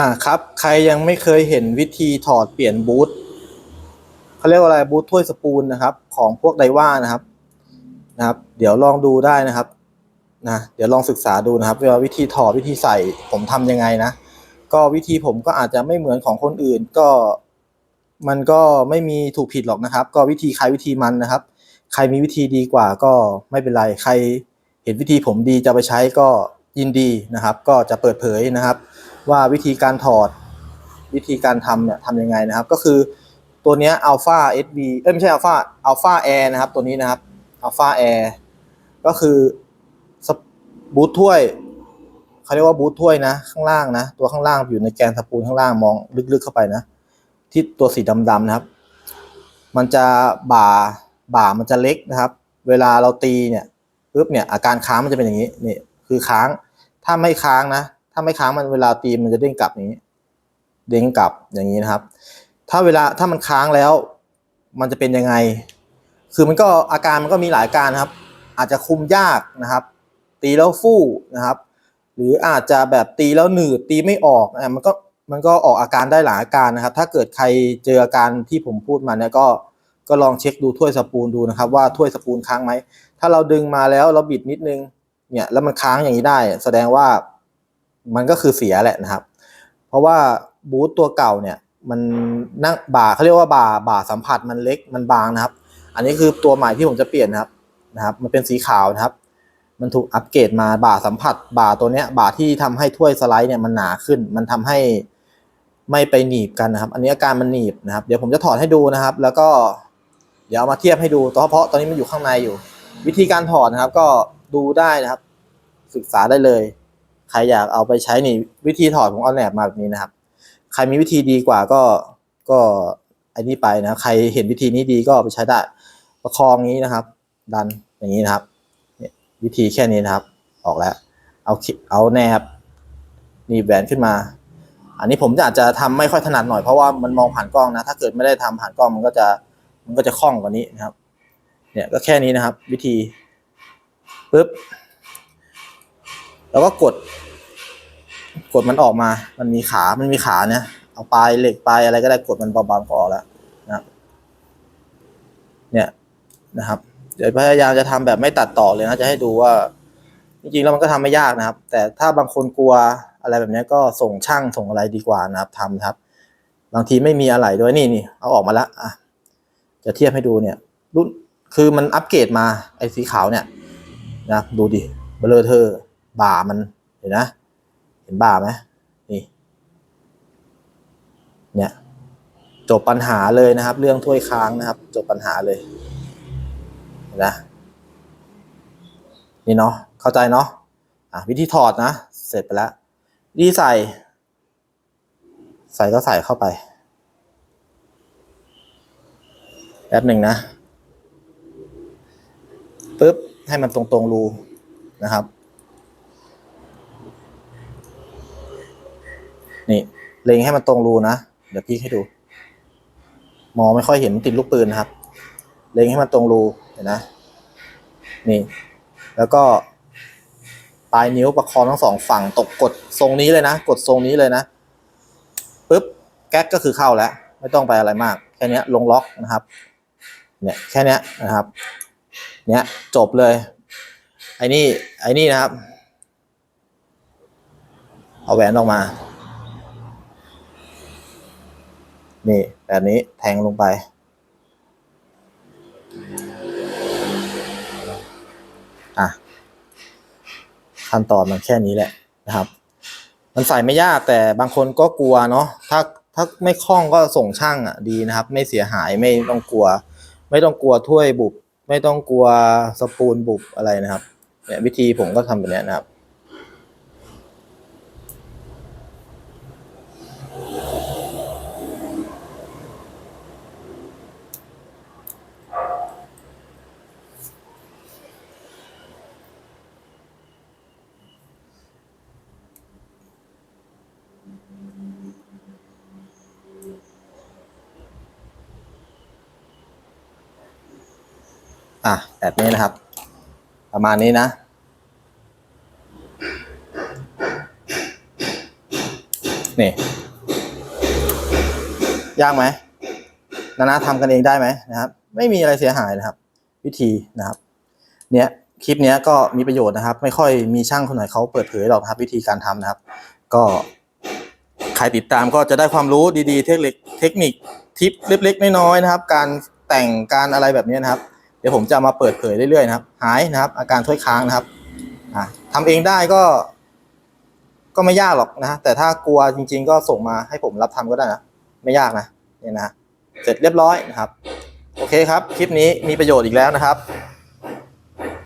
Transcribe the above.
อ่าครับ ใครยังไม่เคยเห็นวิธีถอดเปลี่ยนบูทเขาเรียกว่าอะไรบูทถ้วยสปูนนะครับ ของพวกไดว่านะครับ นะครับ เดี๋ยวลองดูได้นะครับนะเดี๋ยวลองศึกษาดูนะครับว่าวิธีถอดวิธีใส่ผมทำยังไงนะก็วิธีผมก็อาจจะไม่เหมือนของคนอื่น ก็มันก็ไม่มีถูกผิดหรอกนะครับ ก็วิธีใครวิธีมันนะครับ ใครมีวิธีดีกว่าก็ไม่เป็นไรใคร เห็นวิธีผมดีจะไปใช้ก็ยินดีนะครับ ก็จะเปิดเผยนะครับ ว่าวิธีการถอดวิธีการทำเนี่ยทำยังไงนะครับ ก็คือตัวเนี้ย Alpha SB เอ้ยไม่ใช่ Alpha Alpha Air นะครับ ตัวนี้นะครับ Alpha Air ก็คือบูทถ้วยเขาเรียกว่าบูทถ้วยนะ ข้างล่างนะ ตัวข้างล่างอยู่ในแกนสปูลข้างล่างมองลึกๆเข้าไปนะ ที่ตัวสีดำๆนะครับ มันจะบ่าบ่ามันจะเล็กนะครับ เวลาเราตีเนี่ยปุ๊บเนี่ยอาการค้างมันจะเป็นอย่างนี้นี่คือค้างถ้าไม่ค้างนะ ถ้าไม่ค้างมันเวลาตีมันจะเด้งกลับอย่างนี้ เด้งกลับอย่างนี้นะครับ ถ้าเวลาถ้ามันค้างแล้ว มันจะเป็นยังไง คือมันก็อาการมันก็มีหลายการครับ อาจจะคุมยากนะครับ ตีแล้วฟู่นะครับ หรืออาจจะแบบตีแล้วหนืดตีไม่ออกอะมันก็มันก็ออกอาการได้หลายอาการนะครับ ถ้าเกิดใครเจออาการที่ผมพูดมาเนี่ยก็ก็ลองเช็คดูถ้วยสปูนดูนะครับ ว่าถ้วยสปูนค้างไหม ถ้าเราดึงมาแล้วเราบิดนิดนึงเนี่ยแล้วมันค้างอย่างนี้ได้ แสดงว่า มันก็คือเสียแหละนะครับ เพราะว่าบูทตัวเก่าเนี่ยมันนั่งบ่าเขาเรียกว่าบ่าบ่าสัมผัสมันเล็กมันบางนะครับ อันนี้คือตัวใหม่ที่ผมจะเปลี่ยนนะครับนะครับ มันเป็นสีขาวนะครับ มันถูกอัปเกรดมาบ่าสัมผัส บ่าตัวเนี้ยบ่าที่ทำให้ถ้วยสไลด์เนี่ยมันหนาขึ้น มันทำให้ไม่ไปหนีบกันนะครับ อันนี้อาการมันหนีบนะครับ เดี๋ยวผมจะถอดให้ดูนะครับ แล้วก็เดี๋ยวเอามาเทียบให้ดูเพราะตอนนี้มันอยู่ข้างในอยู่ วิธีการถอดนะครับ ก็ดูได้นะครับ ศึกษาได้เลย ใครอยากเอาไปใช้นี่วิธีถอดผมเอาแหนบมาแบบนี้นะครับ ใครมีวิธีดีกว่าก็ก็ไอ้นี่ไปนะใครเห็นวิธีนี้ดีก็ไปใช้ได้ประคองงี้นะครับ ดันอย่างนี้นะครับวิธีแค่นี้นะครับ ออกแล้ว เอาเอาแนบนีบแหวนขึ้นมา อันนี้ผมอาจจะทำไม่ค่อยถนัดหน่อยเพราะว่ามันมองผ่านกล้องนะ ถ้าเกิดไม่ได้ทำผ่านกล้องมันก็จะมันก็จะคล่องกว่านี้นะครับ เนี่ยก็แค่นี้นะครับ วิธีปึ๊บแล้วก็กด กดมันออกมา มันมีขา มันมีขาเนี่ย เอาปลายเหล็กปลายอะไรก็ได้กดมันเบาๆก็ออกแล้วนะครับ เนี่ยนะครับ เดี๋ยวพยายามจะทำแบบไม่ตัดต่อเลยนะ จะให้ดูว่า จริงๆแล้วมันก็ทำไม่ยากนะครับ แต่ถ้าบางคนกลัวอะไรแบบนี้ก็ส่งช่างส่งอะไรดีกว่านะครับทำครับ บางทีไม่มีอะไรด้วยนี่นี่เอาออกมาละอะ จะเทียบให้ดูเนี่ยรุ่นคือมันอัปเกรดมาไอ้สีขาวเนี่ยนะดูดิเบลอเธอร์บ่ามันเห็นนะ ห็นบ่าไหมนี่ เนี่ยจบปัญหาเลยนะครับ เรื่องถ้วยค้างนะครับ จบปัญหาเลยนะนี่เนาะเข้าใจเนาะอะวิธีถอดนะ เสร็จไปแล้ววิธีใส่ ใส่ก็ใส่เข้าไปแป๊บหนึ่งนะปึ๊บให้มันตรงตรงๆรูนะครับ นี่เล็งให้มันตรงรูนะ เดี๋ยวพี่ให้ดู มองไม่ค่อยเห็นมันติดลูกปืนนะครับ เล็งให้มันตรงรูเห็นนะ นี่ แล้วก็ปลายนิ้วประคองทั้งสองฝั่งตกกดทรงนี้เลยนะ กดทรงนี้เลยนะปุ๊บแก๊กก็คือเข้าแล้ว ไม่ต้องไปอะไรมาก แค่นี้ลงล็อกนะครับ เนี่ยแค่นี้นะครับ เนี้ยจบเลย ไอ้นี่ไอ้นี่นะครับ เอาแหวนออกมา นี่แบบนี้แทงลงไป อะ ขั้นตอนมันแค่นี้แหละนะครับ มันใส่ไม่ยากแต่บางคนก็กลัวเนาะถ้าถ้าไม่คล่องก็ส่งช่างอะดีนะครับ ไม่เสียหายไม่ต้องกลัว ไม่ต้องกลัวถ้วยบุบไม่ต้องกลัวสปูนบุบอะไรนะครับเนี่ยวิธีผมก็ทำแบบนี้นะครับ อะแบบนี้นะครับ ประมาณนี้นะ นี่ ยากไหมนานาทำกันเองได้ไหมนะครับ ไม่มีอะไรเสียหายนะครับ วิธีนะครับ เนี้ยคลิปเนี้ยก็มีประโยชน์นะครับ ไม่ค่อยมีช่างคนไหนเขาเปิดเผยหรอกครับ วิธีการทำนะครับ ก็ใครติดตามก็จะได้ความรู้ดีๆ เทคนิคเทคนิคทิปเล็กๆน้อยๆนะครับ การแต่งการอะไรแบบนี้นะครับ เดี๋ยวผมจะมาเปิดเผยเรื่อยๆนะครับ หายนะครับ อาการถ้วยค้างนะครับอะทำเองได้ก็ ก็ไม่ยากหรอกนะแต่ถ้ากลัวจริง ๆ ก็ส่งมาให้ผมรับทำก็ได้นะไม่ยากนะเนี่ยนะเสร็จเรียบร้อยนะครับ โอเคครับ คลิปนี้มีประโยชน์อีกแล้วนะครับ